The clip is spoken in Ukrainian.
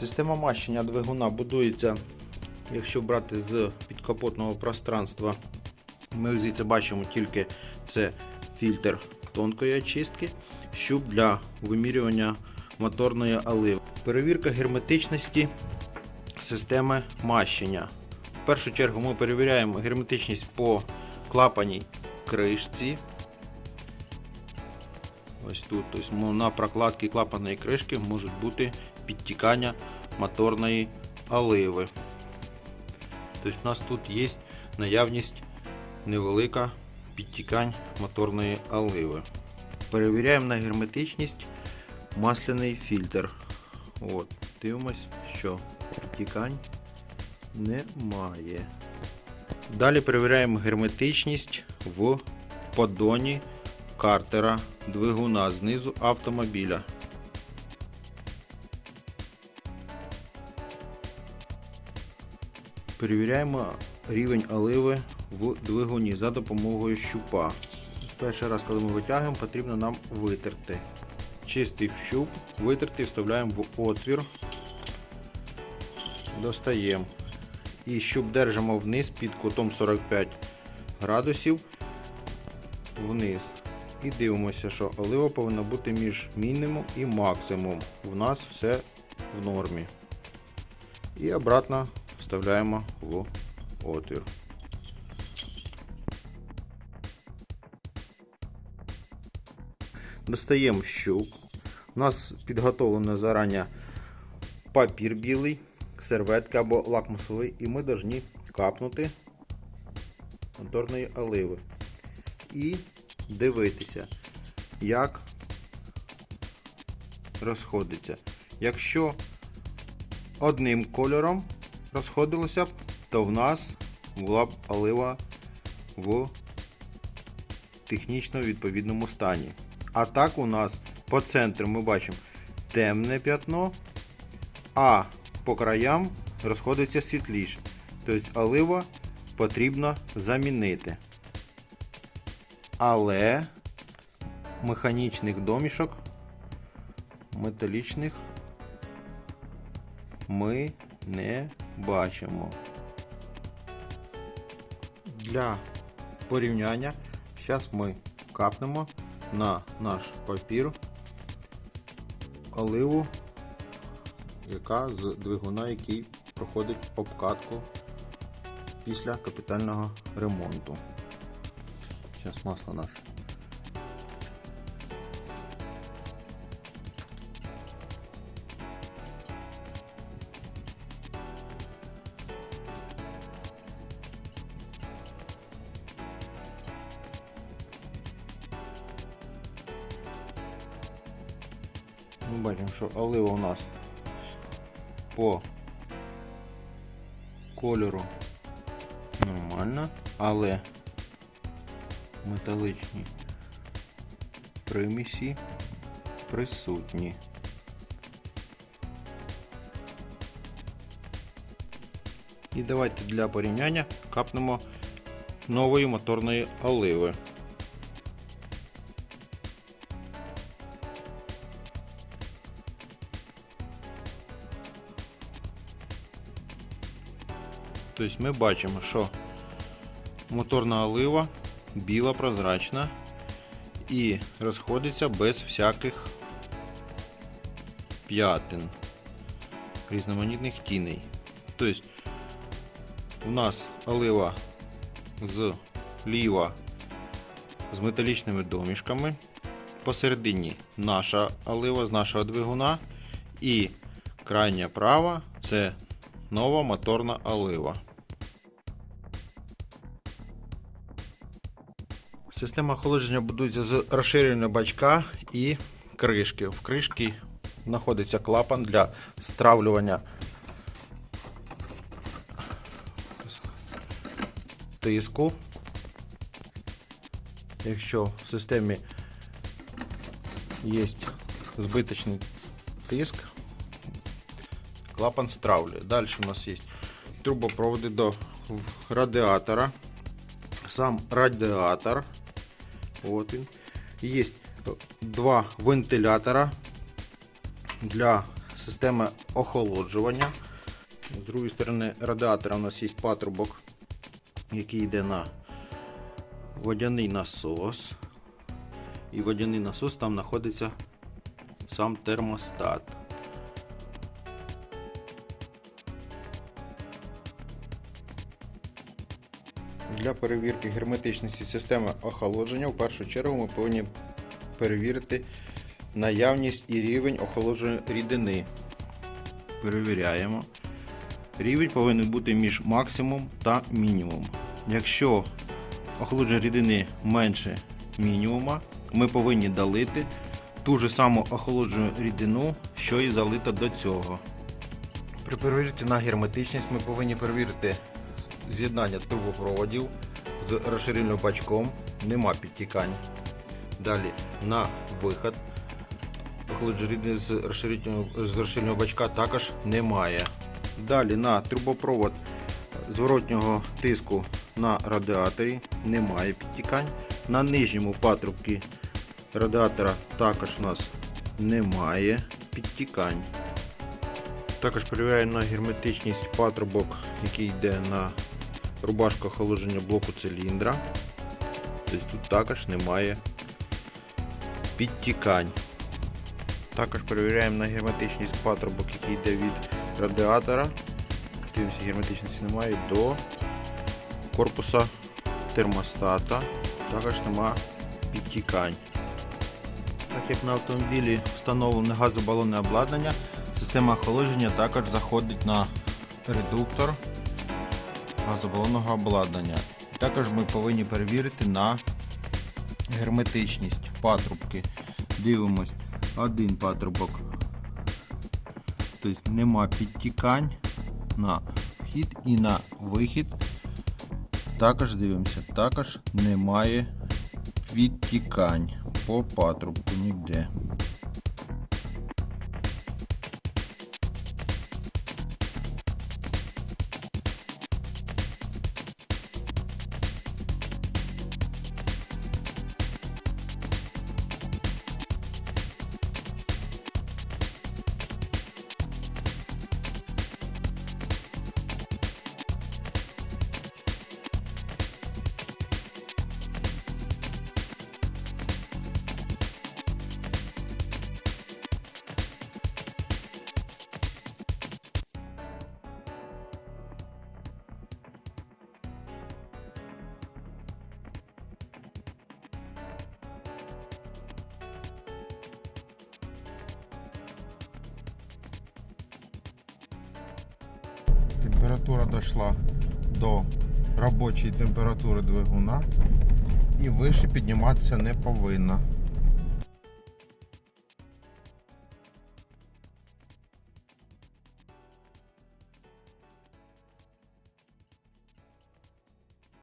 Система мащення двигуна будується, якщо брати з підкапотного пространства. Ми звідси бачимо тільки це фільтр тонкої очистки, щуп для вимірювання моторної оливи. Перевірка герметичності системи мащення. В першу чергу ми перевіряємо герметичність по клапаній кришці. Ось тут тобто, на прокладці клапаної кришки можуть бути підтікання моторної оливи. Тобто у нас тут є наявність невелика підтікань моторної оливи. Перевіряємо на герметичність масляний фільтр. От, дивимось, що підтікань немає. Далі перевіряємо герметичність в поддоні картера двигуна знизу автомобіля. Перевіряємо рівень оливи в двигуні за допомогою щупа. Перший раз, коли ми витягуємо, потрібно нам витерти. Чистий щуп, витерти, вставляємо в отвір, достаємо. І щуп держимо вниз під кутом 45 градусів вниз. І дивимося, що олива повинна бути між мінімум і максимум. У нас все в нормі. І обратно вставляємо в отвір. Достаємо щуп. У нас підготовлено зарані папір білий, серветка або лакмусовий, і ми повинні капнути моторної оливи. І дивитися, як розходиться. Якщо одним кольором розходилося б, то в нас була б олива в технічно відповідному стані. А так у нас по центру ми бачимо темне п'ятно, а по краям розходиться світліше. Тобто олива потрібно замінити. Але механічних домішок металічних ми не бачимо. Для порівняння зараз ми капнемо на наш папір оливу, яка з двигуна, який проходить обкатку після капітального ремонту. Зараз масло наше. Ми бачимо, що олива у нас по кольору нормально, але металичні примісі присутні. І давайте для порівняння капнемо нової моторної оливи. Тобто ми бачимо, що моторна олива біла прозрачна і розходиться без всяких п'ятин, різноманітних тіней. Тобто у нас олива зліва з металічними домішками. Посередині наша олива з нашого двигуна. І крайня права це нова моторна олива. Система охолодження будується з розширення бачка і кришки. В кришці знаходиться клапан для стравлювання тиску. Якщо в системі є збиточний тиск, клапан стравлює. Далі у нас є трубопроводи до радіатора. Сам радіатор. От він. Є два вентилятора для система охолоджування. З другої сторони радіатора у нас є патрубок, який йде на водяний насос. І водяний насос там знаходиться сам термостат. Для перевірки герметичності системи охолодження в першу чергу ми повинні перевірити наявність і рівень охолодження рідини. Перевіряємо. Рівень повинен бути між максимум та мінімум. Якщо охолодження рідини менше мінімума, ми повинні долити ту ж саму охолоджену рідину, що і залита до цього. При перевірці на герметичність ми повинні перевірити з'єднання трубопроводів з розширильним бачком, нема підтікань. Далі на виход охолодження з розширильного бачка також немає. Далі на трубопровод зворотнього тиску на радіаторі немає підтікань. На нижньому патрубці радіатора також у нас немає підтікань. Також перевіряємо на герметичність патрубок, який йде на рубашку охолодження блоку циліндра. Тобто тут також немає підтікань. Також перевіряємо на герметичність патрубок, який йде від радіатора. Дивимося, герметичності немає до корпуса термостата. Також немає підтікань. Так як на автомобілі встановлене газобалонне обладнання, система охолодження також заходить на редуктор газобалонного обладнання. Також ми повинні перевірити на герметичність патрубки. Дивимось, один патрубок. Тобто нема підтікань на вхід і на вихід. Також дивимося, також немає підтікань по патрубку ніде. Температура дійшла до робочої температури двигуна і вище підніматися не повинна.